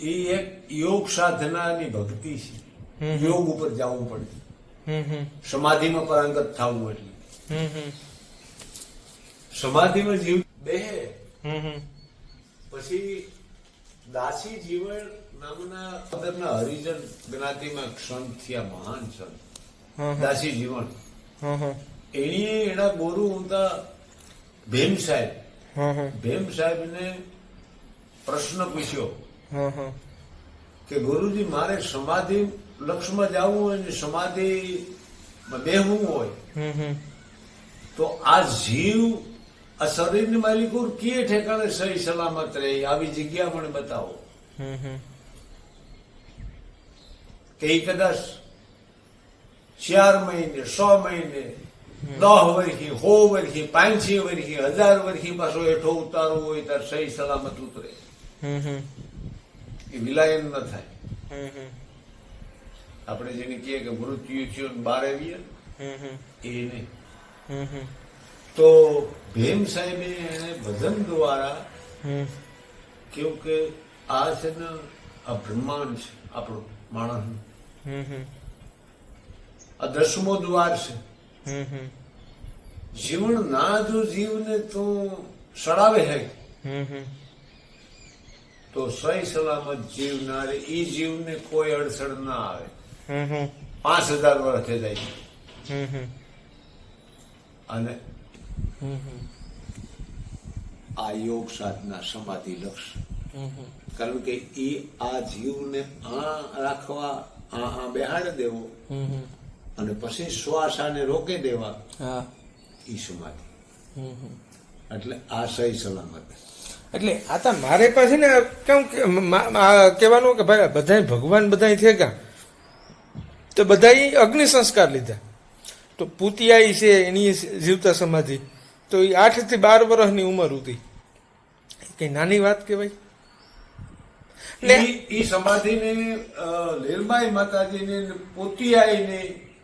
એ એક યોગ સાધનાની ભક્તિ છે. યોગ ઉપર જવું પડે. સમાધિમાં પરાંગત થવું એટલે. સમાધિમાં જીવ હમ પછી દાસી જીવન નામના પદરના હરિજન જ્ઞાતિમાં સંત થયા મહાન સંત દાસી જીવન. એણીએ એના ગુરુ હતા ભીમ સાહેબ. ભીમ સાહેબ સાહેબને પ્રશ્ન પૂછ્યો. કે ગુરુજી મારે સમાધિ લક્ષમાં જવું હોય ને સમાધિ બેહવું હોય તો આ જીવ આ શરીરની માલિકુર કે ઠેકાણે સહી સલામત રહે આવી જગ્યા મને બતાવો. કે કદાચ ચાર મહિને સો મહિને દહ વર્ષી હો વર્ષી પાંચસી વર્ષી હજાર વર્ષી પાછો હેઠો ઉતારવો હોય ત્યારે સહી સલામત ઉતરે. એ વિલાયન ન થાય. આપણે જેને કહીએ કે મૃત્યુ થયું બાર આવીએ એ નહીં. તો ભીમ સાહેબે એને ભજન દ્વારા કેવું કે આ છે ને આ બ્રહ્માંડ છે આપણું માણસનું હમ આ દસમો દ્વાર છે. જીવન ના જો જીવને તું સડાવે હમ. તો સહી સલામત જીવનાર એ જીવને કોઈ અડચણ ના આવે. પાંચ હજાર વર્ષે જાય. અને આ યોગ સાધના સમાધિ લક્ષ. કારણ કે એ આ જીવને આ રાખવા આ આ બેહાડ દેવો અને પછી શ્વાસ આને રોકી દેવા એ સમાધિ. એટલે આ સહી સલામત. એટલે આ તો મારે પાસે ને કેમ કહેવાનું કે ભાઈ બધાય ભગવાન બધાય છે કા? તો બધાય અગ્નિ સંસ્કાર લીધા. તો પૂતિયાઈ છે, એની જીવતા સમાધિ. તો એ આઠથી બાર વર્ષની ઉંમર હતી કઈ નાની વાત કહેવાય? એટલે ઈ સમાધિને લીલબાઈ માતાજીને પોતિયાઈને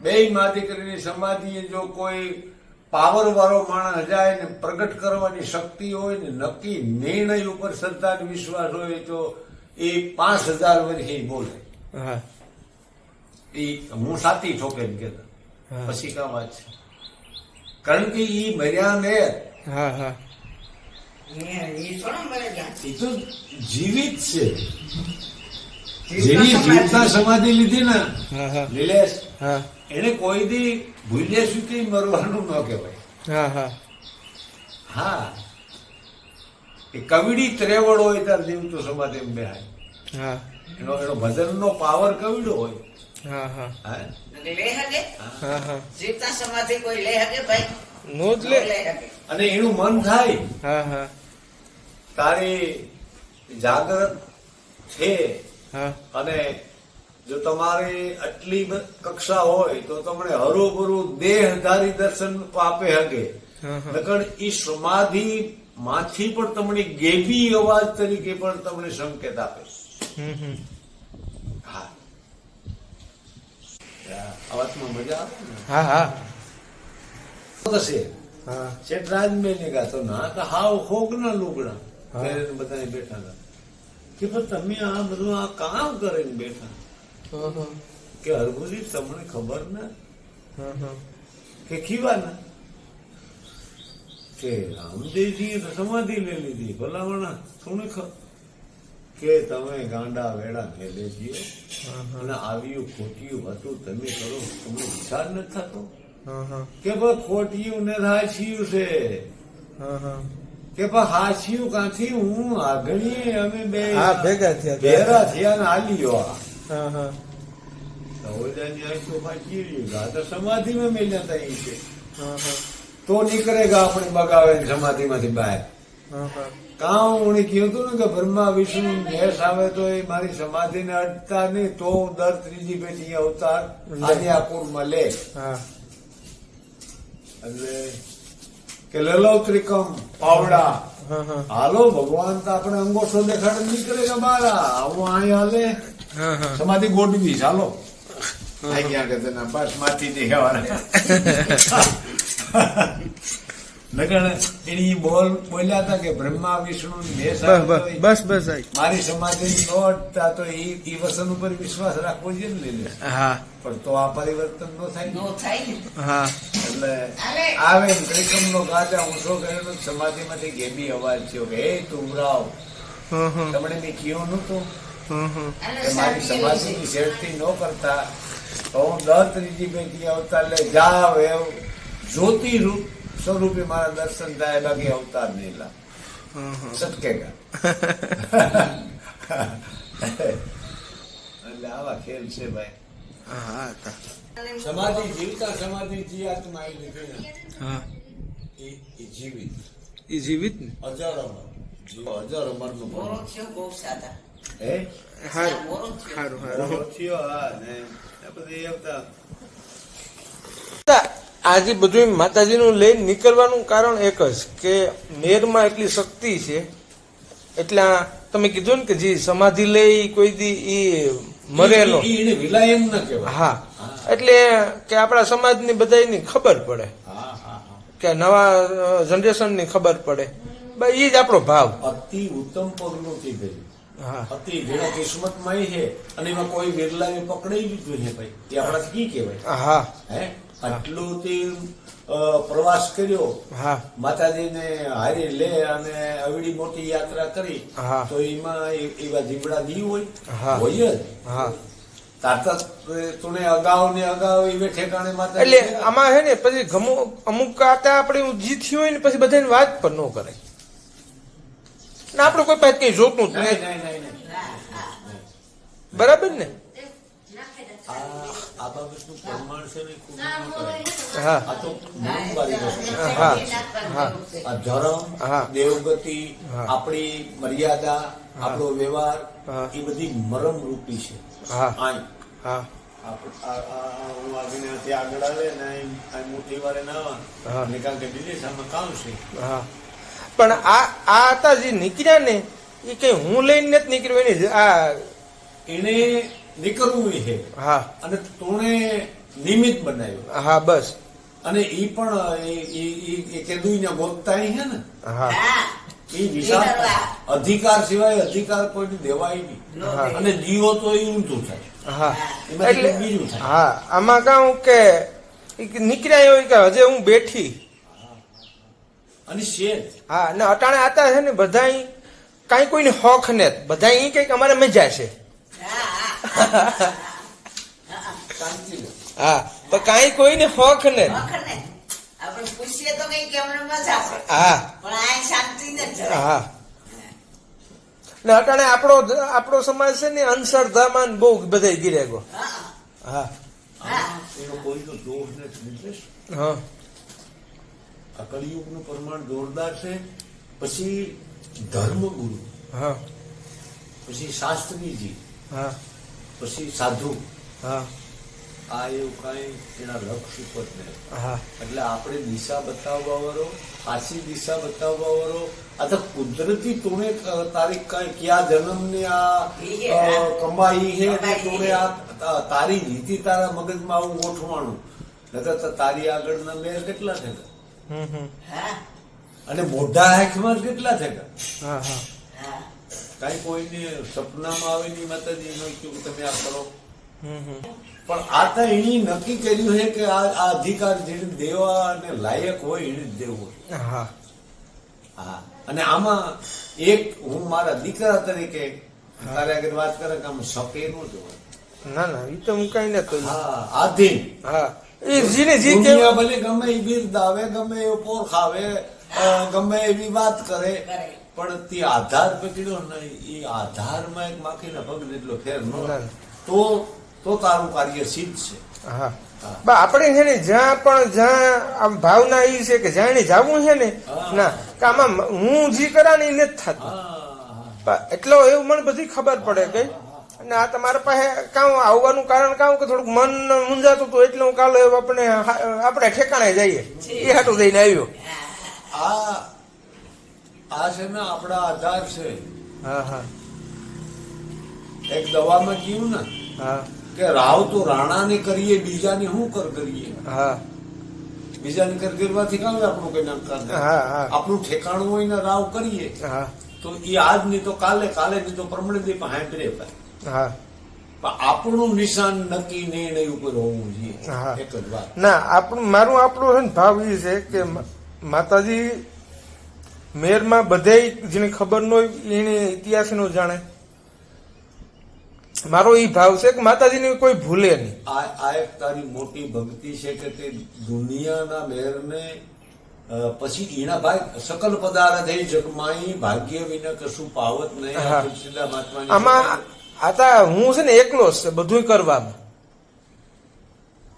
બે માધી કરીને સમાધિએ જો કોઈ પાવર વાળો માણસ જાય ને પ્રગટ કરવાની શક્તિ હોય ને નક્કી નિર્ણય ઉપર શ્રદ્ધા વિશ્વાસ હોય તો એ પાંચ હજાર વર્ષે બોલે. એ હું સાતી ઠોકે એમ કેતા પછી કામ વાત છે. કારણ કે ઈ મર્યા ને હા હા. એ તો જીવિત છે. જેની જીવતા સમાધિ લીધી ને હા હા. નિલેશ હા. એને કોઈ દી ભૂલ્યા સુધી મરવાનું ન કહેવાય. હા હા. હા. એ કવિડી ત્રેવડ હોય ત્યારે દેવ તો સમાજ એમ બે હા. એનો એનો ભજનનો પાવર કવિડો હોય. હા હા. હા. હા. હા જીવતા સમાધિ કોઈ લે હકે ભાઈ? નો જ લે. લે અને એનું મન થાય. હા હા. તારી જાગૃત છે. હા. અને જો તમારી આટલી કક્ષા હોય તો તમને હરોભરું દેહધારી દર્શન આપે હકે. નકર ઈ સમાધિ માંથી પણ તમને ગેબી અવાજ તરીકે પણ તમને સંકેત આપે. હા. અવાજમાં મજા આવે ને? હા હા. થશે. ગાતો ના તો હાવ હોગના લુગડા. હા. પહેરીને બધા બેઠા હતા. કે પણ તમે આ બધું આ કામ કરીને બેઠા? કે હરભુજી તમને ખબર ના? કે ખીવાના? કે રામદેવજીએ તો સમાધિ લઈ લીધી. ભલામણા થોડી ખબર કે તમે ગાંડા વેડા હા હા. અને આવ્યું ખોટિયું હતું તમે કરો તમને વિચાર નથી થતો? કે ભાઈ ખોટિયું ને હાચિયું છે? કે ભાઈ હાચિયું કાંથી હું આગળ અમે બે ભેગા થયા. ભેગા થયા ને હાલ્યો આ. આ સમાધિમાં મેલ્યા હતા એ છે. તો નીકળેગા આપણે બગાવે સમાધિમાંથી બહાર. કાં હું. કહ્યું હતું ને કે બ્રહ્મા વિષ્ણુ મેષ આવે તો એ મારી સમાધિ ને અડતા નહીં તો હું દર ત્રીજી પેઢી અવતાર આન્યાપુરમાં લે. હા. એટલે કે લલો ત્રિકમ પાવડા હાલો ભગવાન તો આપણે અંગોઠો દેખાડે નીકળેગા બારા. આવું અહીં હાલે હા હા સમાધિ ગોઠવી ચાલો આઈ ગયા કે તેના બસ માથી એની બોલ બોલ્યા હતા કે બ્રહ્મા વિષ્ણુ બસ બસ હોય. બસ બસ આઈ. મારી સમાધિ નોટતા તો ઈ ઈ વસન ઉપર વિશ્વાસ રાખવો જોઈએ ને હા. પણ તો આ પરિવર્તન નો થાય. નો થાય. હા. એટલે. આવે ત્રિકમ નો ગાજા ઊંચો કરેલો સમાધિમાંથી ગેબી અવાજ થયો કે હે તું રાવ તમને મેં કયો નતું મારી. સમાધિની સેફટી ન કરતા તો હું દર ત્રીજી પેઢી અવતાર લે જાવ એવું જ્યોતિ રૂપ સ્વરૂપે મારા દર્શન થાય બાકી અવતાર નહીં લા. સટકેગા એટલે આવા ખેલ છે ભાઈ. હા હા તા. સમાધિ જીવતા સમાધિ જીવાતમાં આવી નીકળી હા. એ જીવિત. એ જીવિત ને? હજાર અમર. જીવો હજાર અમરનું મોરો બહુ સાદા હે થયો હા ને બધી આવતા આજે બધું માતાજીનું લઈને નીકળવાનું કારણ એક જ કે મેરમાં એટલી શક્તિ છે. એટલે તમે કીધું ને કે જે સમાધિ લઈ કોઈ દી એ મરેલો. હા. એટલે કે આપણા સમાજની બધાની ખબર પડે. હા હા હા. કે નવા જનરેશનની ખબર પડે. બસ એ જ આપણો ભાવ. અતિ ઉત્તમ પ્રવૃત્તિ થઈ હા અતિ જેના કિસ્મતમાં છે અને એમાં કોઈ વિરલાએ પકડાઈ લીધું છે ભાઈ. એ આપણાથી કી કહેવાય? હા હે. આટલું તે પ્રવાસ કર્યો. હા. માતાજીને હારી લે અને અવડી મોટી યાત્રા કરી હા. તો એમાં એવા જીવડા દી હોય? હા. હોય જ. હા. તાતક તુને અગાઉ ને અગાઉ એ ઠેકાણે માતા એટલે આમાં છે ને પછી અમુક આતા આપણે જીત થયું હોય ને પછી બધાની વાત પણ ન કરે ને આપણે કોઈ પાસે કઈ જોતું જ નહીં. બરાબર ને આ આ બાબતનું પ્રમાણ છે ને ખૂબ ન કરાય. હા આ તો મનવાળી વસ્તુ છે. હા. હા. આ ધર્મ હા. દેવગતિ હા. આપણી મર્યાદા આપણો વ્યવહાર એ બધી મરમ રૂપી છે હા આય હા આપ- આ- આ- આ હું આગળ આવે ને મોટી વારે ના. આવે કારણ કે દિનેશ આમાં કામ છે હા પણ આ આ હતા જે નીકળ્યા ને એ કઈ હું લઈને નથી નીકળ્યો એની આ એને નીકળવું છે હા. અને તોણે નિમિત્ત બનાવ્યું. હા બસ. અને એ પણ એ- એ- એ- એ કેદું ને ગોતતા છે ને હા. હા એ વિશાળ અધિકાર સિવાય અધિકાર કોઈને દેવાય નહીં. હા. અને જીવો તો એ ઊંધું થાય. હા. એટલે બીજું થાય. હા. આમાં કહું કે નીકળ્યા એવું કે હજે હું બેઠી. અને શેર. હા ને અટાણે આતા છે ને બધા કાંઈ કોઈને હોખ ને બધા અહીં કંઈક અમારે મજા છે. હા હા પણ કાંઈ કોઈને હોખ ને વખર ને આપણે પૂછીએ તો કઈ કે અમને મજા આવે. હા. પણ આ શાંતિ નથી જરાય. હા. ને અટાણે આપણો આપણો સમાજ છે ને અંધશ્રદ્ધામાં બહુ બધા ગીરે ગો હા. હા. હા એનો કોઈનો દોષ નથી નિર્દેશ હા આ કળિયુગનું પ્રમાણ જોરદાર છે. પછી ધર્મગુરુ હા. પછી શાસ્ત્રીજી હા. પછી સાધુ. હા. આ એવું કઈ એના લક્ષ ઉપર એટલે આપણે દિશા બતાવવા વાળો પાછી દિશા બતાવવા વાળો આ તો કુદરતી તુણે તારીખ કઈ ક્યાં જન્મની આ કમાઈ હે. તુણે આ તારી નીતિ તારા મગજમાં આવું ગોઠવાનું નકર તો તારી આગળના મેર કેટલા થયા? અને મોઢા હાથમાં કેટલા થયા હા હા. હા? કાંઈ કોઈને સપનામાં આવે નહીં માતાજી નો કે તમે આ કરો. હમ હમ. પણ આ તો એની નક્કી કર્યું છે કે આ આ અધિકાર જેને દેવા અને લાયક હોય એને જ દેવો હા. હા. અને આમાં એક હું મારા દીકરા તરીકે તારે આગળ વાત કરે કે આમ શકે નો જોવાય ના ના એ તો હું કઈ નતો હા આધીન. હા. એ જીને જી કે ભલે ગમે એ બિરદાવે ગમે એવો પોર ખાવે ગમે એવી વાત કરે. પણ તે આધાર પકડ્યો ને એ આધારમાં એક માખીના પગ જેટલો ફેર ન. તો તો તારું કાર્ય સિદ્ધ છે. હા. બા આપણે છે ને જ્યાં પણ જ્યાં આમ ભાવના એ છે કે જ્યાં જવું છે ને ના કે આમાં હું જી કરા ને એ નથી થતું. એટલો એવું મને બધી ખબર પડે કે અને આ તમારા પાસે કામ આવવાનું કારણ કામ કે થોડુંક મન મૂંઝાતું હતું એટલે હું કાલે આપણે આપણે ઠેકાણે જઈએ. એ હાટું જઈને આવ્યો. આ આ છે ને આપણા આધાર છે. હા હા. એક દવામાં કહ્યું ને હા. કે રાવ તો રાણાને કરીએ બીજાને શું કર કરીએ? હા. બીજાને કર કરવાથી કામ આપણું કઈ નામ હા હા. આપણું ઠેકાણું હોય ને રાવ કરીએ હા. તો એ આજ નહીં તો કાલે કાલે નહીં તો પરમણે દી પણ હાંભળે ભાઈ. હા. પણ આપણું નિશાન નક્કી નિર્ણય ઉપર હોવું જોઈએ. એક જ વાત. ના આપણું મારું આપણું છે ને ભાવ એ છે કે માતાજી મેરમાં બધે જેને ખબર ન હોય એને ઇતિહાસ નો જાણે. મારો એ ભાવ છે કે માતાજીને કોઈ ભૂલે નહીં. આ એક તારી મોટી ભક્તિ છે કે તે દુનિયાના મેરને પછી ઈણા ભાઈ સકલ પદાર્થ થઈ જગમાઈ ભાગ્ય વિના કશું પાવત નહીં આમાં શબ્દ. આતા હું છે ને એકલો છે બધું કરવામાં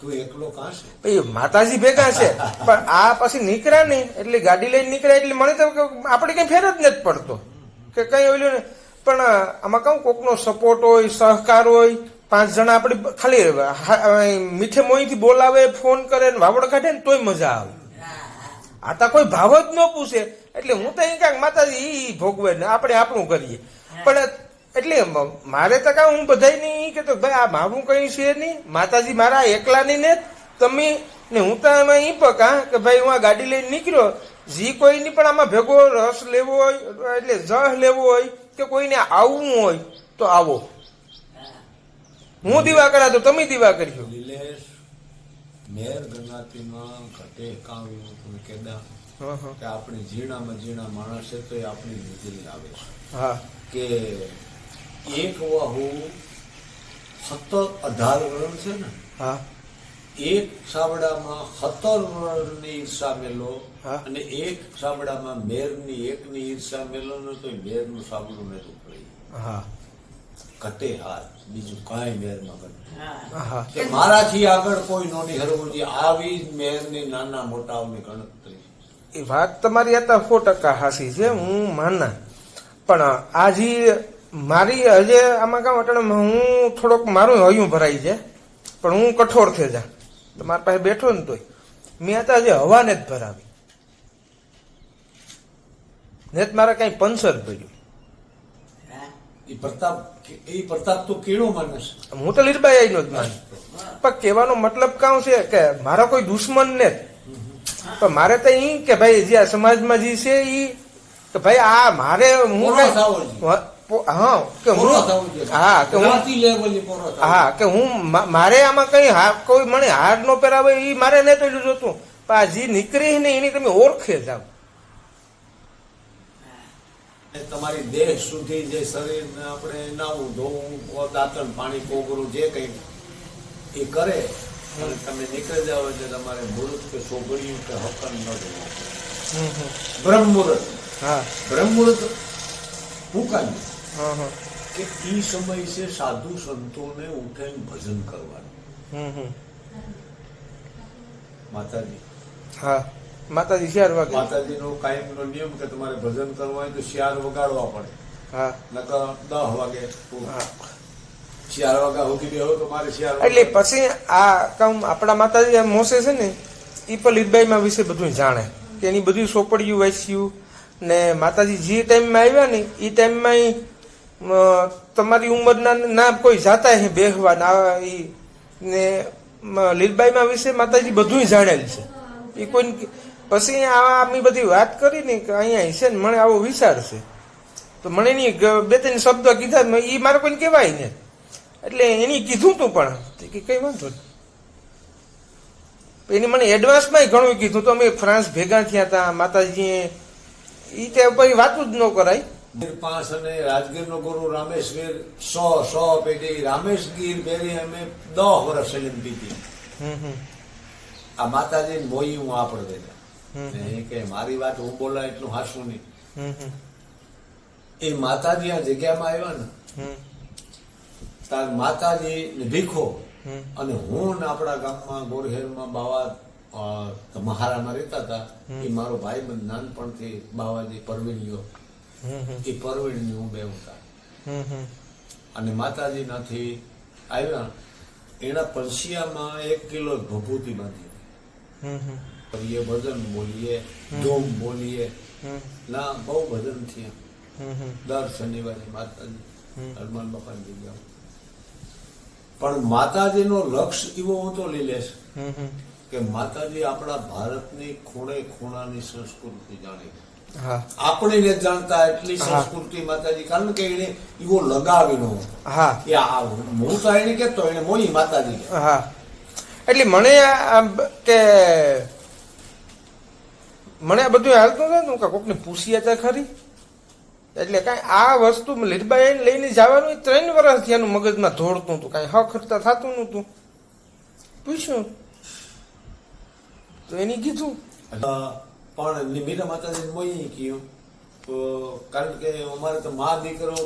તું એકલો કાં છે? માતાજી ભેગા છે પણ આ પછી નીકળ્યા નહીં એટલે ગાડી લઈને નીકળ્યા એટલે મને તો આપણે કઈ ફેર જ નથી પડતો. કે કઈ ઓલું ને પણ આમાં કહું કોકનો સપોર્ટ હોય સહકાર હોય પાંચ જણા આપણે ખાલી મીઠે મોહીથી બોલાવે ફોન કરે ને વાવડ કાઢે ને તોય મજા આવે. આ તો કોઈ ભાવ જ ન પૂછે. એટલે હું તો અહીં ક્યાંક માતાજી એ ભોગવે ને આપણે આપણું કરીએ. પણ એટલે મારે તો કાં હું બધાય નહીં કે ભાઈ આ મારું કઈ છે નહીં. માતાજી મારા એકલાની ને તમે ને હું તો એમાં એ પકા કે ભાઈ હું આ ગાડી લઈને નીકળ્યો. જી કોઈની પણ આમાં ભેગો રસ લેવો હોય એટલે જહ લેવો હોય કે કોઈને આવવું હોય તો આવો. હું દીવા કરા તો તમે દીવા કર્યો મેર ગંગાતીમાં ઘટે કાવ્યું તમે કેદા. કે આપણે ઝીણામાં ઝીણા માણસ છે તો એ આપણી નીચે આવે છે. હા. કે એક વહુ સત્તર અઢાર વર્ણ છે ને? હા. એક સાબડામાં સત્તર વર્ણની ઈર્ષા મેલો અને એક સાબડામાં મેરની એકની ઈર્ષા મેલો ને તો મેરનું સાબડું નતું પડી હા. કતે હાર બીજું કાંઈ મેરમાં હા. મારાથી આગળ કોઈ નોની હરવું જોઈએ આવી જ મેરની નાના મોટાઓની ગણતરી. એ વાત તમારી હતા સો ટકા હાસી છે હું માના પણ આજી મારી હજે આમાં કામ એટલે હું થોડોક મારું હયું ભરાય છે પણ હું કઠોર થઈ જા. તો મારા પાસે બેઠો ને તોય. મેં હતા હજે હવાને જ ભરાવી. ને જ મારે કઈ પંચર પડ્યું. એ પ્રતાપ એ પ્રતાપ તો કેળો માણસ હું તો લીરબાઈ નો જ માન. પણ કહેવાનો મતલબ કાં છે કે મારો કોઈ દુશ્મન ને પણ મારે તો એ કે ભાઈ જે આ સમાજમાં જે છે એ કે ભાઈ આ મારે હું હ- કે હું હા કે હું હા કે હું મારે આમાં કઈ કોઈ મને હાર નો પહેરાવે એ મારે નહીં તો જોતું. પણ આ જે નીકળી ને એની તમે ઓળખે જાવ એ તમારી દેહ સુધી જે શરીરને આપણે નાવું ધોવું દાંતણ પાણી કોગરું જે કઈ એ કરે અને તમે નીકળી જાઓ એટલે તમારે મુહૂર્ત કે સોગડિયું કે હકન ન જોવું બ્રહ્મ મુહૂર્ત હા બ્રહ્મ મુહૂર્ત હું હા કે એ સમય છે સાધુ સંતોને ઉઠાઈને ભજન કરવાનું. માતાજી. હા. માતાજી શિયાર વાગે. માતાજીનો કાયમનો નિયમ કે તમારે ભજન કરવા હોય તો શિયાર વગાડવા પડે. હા. નકર દસ વાગે હા. શિયાર વાગ્યા સુધી બેહો તો મારે શિયાર એટલે પછી આ કામ આપણા માતાજી મોસે છે ને એ પણ લીરબાઈમાં વિશે બધું જાણે. કે એની બધી સોપડીયું વાંચ્યું. ને માતાજી જે ટાઈમમાં આવ્યા ને એ ટાઈમમાં તમારી ઉંમરના ના કોઈ જાતા હે બેહવા ના એ ને લીલબાઈમાં વિશે માતાજી બધું જાણેલ છે. એ કોઈ પછી આ આમી બધી વાત કરી ને કે અહીંયા છે ને, મને આવો વિચાર છે. તો મને એની બે ત્રણ શબ્દ કીધા એ મારે કોઈને કહેવાય ને. એટલે એની કીધું તું પણ. કે કઈ વાંધો એની મને એડવાન્સમાં ઘણું કીધું. તો અમે ફ્રાન્સ ભેગા થયા હતા માતાજીએ એ તે પછી વાતું જ ન કરાય. પાંચ અને રાજગીરનો ગુરુ રામેશગીર સો સો પેઢી રામેશગીર પેરી અમે દસ વર્ષ હમ આ માતાજી મોઈ હું આપણે દેતા એ કે મારી વાત હું બોલા એટલું હાસું નહીં. એ માતાજી આ જગ્યામાં આવ્યા ને તાર માતાજી ને ભીખો. અને હું ને આપણા ગામમાં ગોરહેરમાં બાવા મહારામાં રહેતા હતા. એ મારો ભાઈ બંધ નાનપણથી બાવાજી પરવીન હમ એ પરવીણની હું બે હતા હમ હમ. અને માતાજી નાથી આવ્યા. એના પરસિયામાં એક કિલો ભભૂતિ બાંધી. કરીએ ભજન બોલીએ ધૂમ બોલીએ. ના બહુ ભજન થયા. દર શનિવારે માતાજી. હનુમાન બાપાની જગ્યા પણ માતાજીનો લક્ષ એવો હતો લીલેશ કે માતાજી આપણા ભારતની ખૂણે ખૂણાની સંસ્કૃતિ જાણી હા આપણે ને જાણતા એટલી સંસ્કૃતિ માતાજી કારણ કે એને એવો લગાવેલો હા. કે આ હું તો એને કેતો એને મોઈ માતાજી હા. એટલે મને કે મને આ બધું હાલતું નતું કે કોકને પૂછીએ તો ખરી. એટલે કાંઈ આ વસ્તુ લીરબાઈ લઈને જવાનું ત્રણ વર્ષથી એનું મગજમાં ધોળતું હતું કાંઈ હક હરતા થતું નહોતું. પૂછ્યું. તો એની કીધું. પણ મીરા માતાજી મોઈ કીધું તો કારણ કે અમારે તો મા દીકરો